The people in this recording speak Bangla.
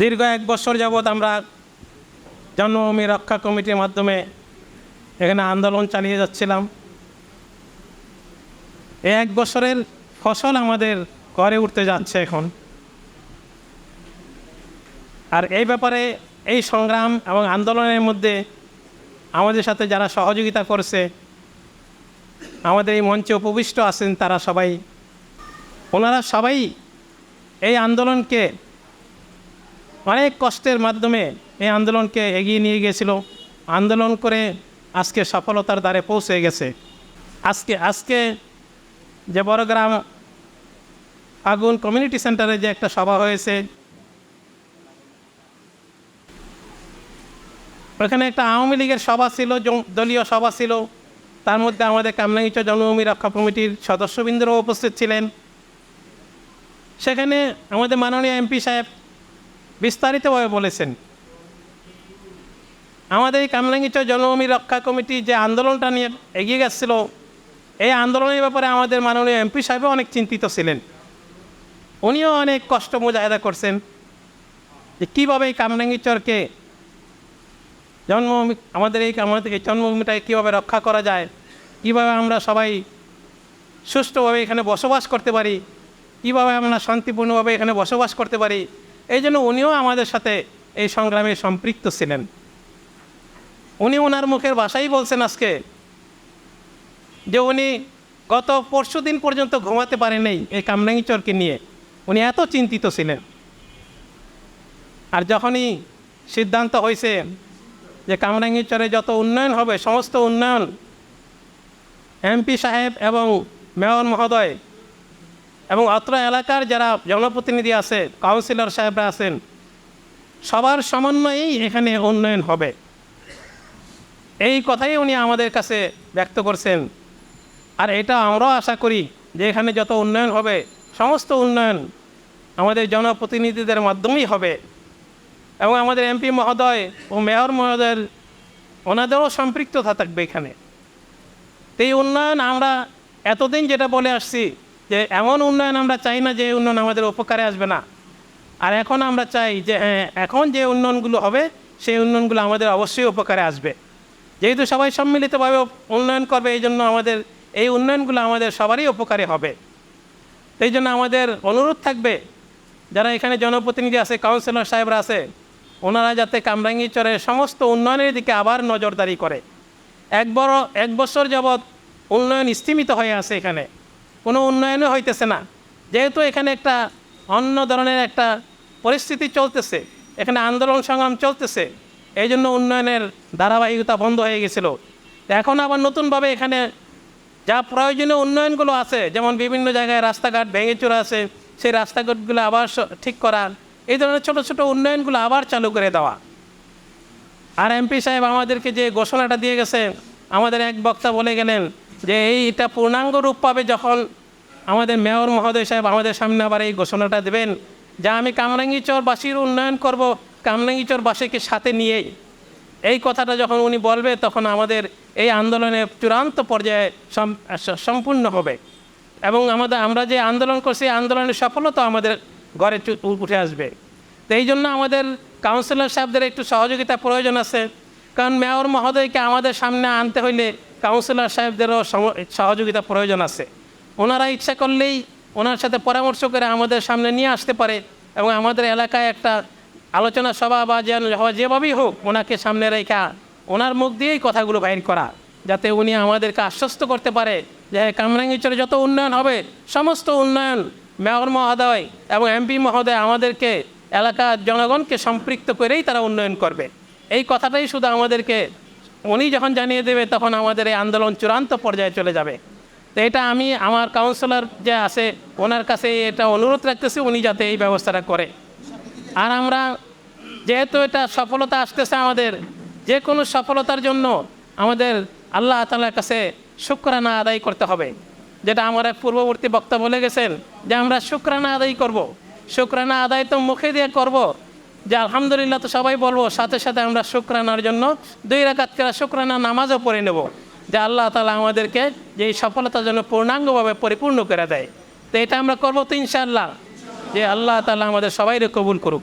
দীর্ঘ এক বছর যাবৎ আমরা জন্মভূমি রক্ষা কমিটির মাধ্যমে এখানে আন্দোলন চালিয়ে যাচ্ছিলাম। এই এক বছরের ফসল আমাদের ঘরে উঠতে যাচ্ছে এখন। আর এই ব্যাপারে এই সংগ্রাম এবং আন্দোলনের মধ্যে আমাদের সাথে যারা সহযোগিতা করছে, আমাদের এই মঞ্চে উপবিষ্ট আছেন তারা সবাই। ওনারা সবাই এই আন্দোলনকে অনেক কষ্টের মাধ্যমে এই আন্দোলনকে এগিয়ে নিয়ে গিয়েছিল। আন্দোলন করে আজকে সফলতার দ্বারে পৌঁছে গেছে। আজকে আজকে যে বড়গ্রাম আগুন কমিউনিটি সেন্টারে যে একটা সভা হয়েছে, ওখানে একটা আওয়ামী লীগের সভা ছিল দলীয় সভা ছিল। তার মধ্যে আমাদের কামরাঙ্গিচ জন্মভূমি রক্ষা কমিটির সদস্যবৃন্দরাও উপস্থিত ছিলেন। সেখানে আমাদের মাননীয় এমপি সাহেব বিস্তারিতভাবে বলেছেন। আমাদের এই কামরাঙ্গিচ জন্মভূমি রক্ষা কমিটি যে আন্দোলনটা নিয়ে এগিয়ে গেছিল, এই আন্দোলনের ব্যাপারে আমাদের মাননীয় এমপি সাহেবও অনেক চিন্তিত ছিলেন। উনিও অনেক কষ্ট মোজাহেদা করছেন যে কীভাবে এই কামরাঙ্গিচরকে জন্মভূমি, আমাদের এই আমাদের এই জন্মভূমিটাকে কীভাবে রক্ষা করা যায়, কীভাবে আমরা সবাই সুষ্ঠুভাবে এখানে বসবাস করতে পারি, কীভাবে আমরা শান্তিপূর্ণভাবে এখানে বসবাস করতে পারি এই জন্য উনিও আমাদের সাথে এই সংগ্রামে সম্পৃক্ত ছিলেন। উনি ওনার মুখের ভাষাই বলছেন আজকে যে উনি গত পরশু দিন পর্যন্ত ঘুমাতে পারেনি এই কামরাঙ্গি চরকে নিয়ে। উনি এত চিন্তিত ছিলেন। আর যখনই সিদ্ধান্ত হয়েছে যে কামরাঙ্গীরচরে যত উন্নয়ন হবে, সমস্ত উন্নয়ন এমপি সাহেব এবং মেয়র মহোদয় এবং অত্র এলাকার যারা জনপ্রতিনিধি আছে কাউন্সিলর সাহেবরা আছেন, সবার সমন্বয়েই এখানে উন্নয়ন হবে। এই কথাই উনি আমাদের কাছে ব্যক্ত করছেন। আর এটা আমরাও আশা করি যে এখানে যত উন্নয়ন হবে, সমস্ত উন্নয়ন আমাদের জনপ্রতিনিধিদের মাধ্যমেই হবে। এবং আমাদের এমপি মহোদয় ও মেয়র মহোদয়ের, ওনাদেরও সম্পৃক্ততা থাকবে এখানে। তো এই উন্নয়ন আমরা এতদিন যেটা বলে আসছি যে এমন উন্নয়ন আমরা চাই না যে উন্নয়ন আমাদের উপকারে আসবে না। আর এখন আমরা চাই যে হ্যাঁ এখন যে উন্নয়নগুলো হবে, সেই উন্নয়নগুলো আমাদের অবশ্যই উপকারে আসবে। যেহেতু সবাই সম্মিলিতভাবে উন্নয়ন করবে, এই জন্য আমাদের, এই উন্নয়নগুলো আমাদের সবারই উপকারে হবে। সেই জন্য আমাদের অনুরোধ থাকবে, যারা এখানে জনপ্রতিনিধি আছে, কাউন্সিলর সাহেবরা আছে, ওনারা যাতে কামরাঙ্গীচরের সমস্ত উন্নয়নের দিকে আবার নজরদারি করে। এক বড়, এক বছর যাবৎ উন্নয়ন স্থিমিত হয়ে আছে এখানে। কোনো উন্নয়নও হইতেছে না। যেহেতু এখানে একটা অন্য ধরনের একটা পরিস্থিতি চলতেছে, এখানে আন্দোলন সংগ্রাম চলতেছে এই জন্য উন্নয়নের ধারাবাহিকতা বন্ধ হয়ে গেছিল। এখন আবার নতুনভাবে এখানে যা প্রয়োজনীয় উন্নয়নগুলো আছে, যেমন বিভিন্ন জায়গায় রাস্তাঘাট ভেঙে চুরে আছে, সেই রাস্তাঘাটগুলো আবার ঠিক করা, এই ধরনের ছোটো ছোটো উন্নয়নগুলো আবার চালু করে দেওয়া। আর এমপি সাহেব আমাদেরকে যে ঘোষণাটা দিয়ে গেছে, আমাদের এক বক্তা বলে গেলেন যে এই এটা পূর্ণাঙ্গ রূপ পাবে যখন আমাদের মেয়র মহোদয় সাহেব আমাদের সামনে আবার এই ঘোষণাটা দেবেন যা আমি কামরাঙ্গীচরবাসীর উন্নয়ন করব, কামরাঙ্গীচরবাসীকে সাথে নিয়েই এই কথাটা যখন উনি বলবে, তখন আমাদের এই আন্দোলনের চূড়ান্ত পর্যায়ে সম্পূর্ণ হবে। এবং আমাদের, আমরা যে আন্দোলন করছি আন্দোলনের সফলতা আমাদের ঘরে উঠে আসবে। তো এই জন্য আমাদের কাউন্সিলর সাহেবদের একটু সহযোগিতা প্রয়োজন আছে। কারণ মেয়র মহোদয়কে আমাদের সামনে আনতে হইলে কাউন্সিলর সাহেবদেরও সহযোগিতা প্রয়োজন আছে। ওনারা ইচ্ছা করলেই ওনার সাথে পরামর্শ করে আমাদের সামনে নিয়ে আসতে পারে এবং আমাদের এলাকায় একটা আলোচনা সভা বা যেন যেভাবেই হোক ওনাকে সামনে রেখা ওনার মুখ দিয়েই কথাগুলো বাইর করা, যাতে উনি আমাদেরকে আশ্বস্ত করতে পারে যে কামরাঙ্গিচরে যত উন্নয়ন হবে, সমস্ত উন্নয়ন মেয়র মহোদয় এবং এমপি মহোদয় আমাদেরকে এলাকার জনগণকে সম্পৃক্ত করেই তারা উন্নয়ন করবে। এই কথাটাই শুধু আমাদেরকে উনি যখন জানিয়ে দেবে, তখন আমাদের এই আন্দোলন চূড়ান্ত পর্যায়ে চলে যাবে তো এটা আমি আমার কাউন্সিলর যে আছে, ওনার কাছে এটা অনুরোধ রাখতেছি, উনি যাতে এই ব্যবস্থাটা করে আর আমরা যেহেতু এটা সফলতা আসতেছে আমাদের, যে কোনো সফলতার জন্য আমাদের আল্লাহ তালার কাছে শুক্রানা আদায় করতে হবে যেটা আমার এক পূর্ববর্তী বক্তা বলে গেছেন যে, আমরা শুক্রানা আদায় করব। শুক্রানা আদায় তো মুখে দিয়ে করব। যে আলহামদুলিল্লাহ তো সবাই বলব, সাথে সাথে আমরা শুক্রানার জন্য দুই রাকাত কেরা শুক্রানা নামাজও পড়ে নেব। যে আল্লাহ তালা আমাদেরকে যে এই সফলতার জন্য পূর্ণাঙ্গভাবে পরিপূর্ণ করে দেয়। তো এটা আমরা করব তো ইনশাআল্লাহ। যে আল্লাহ তালা আমাদের সবাইরে কবুল করুক।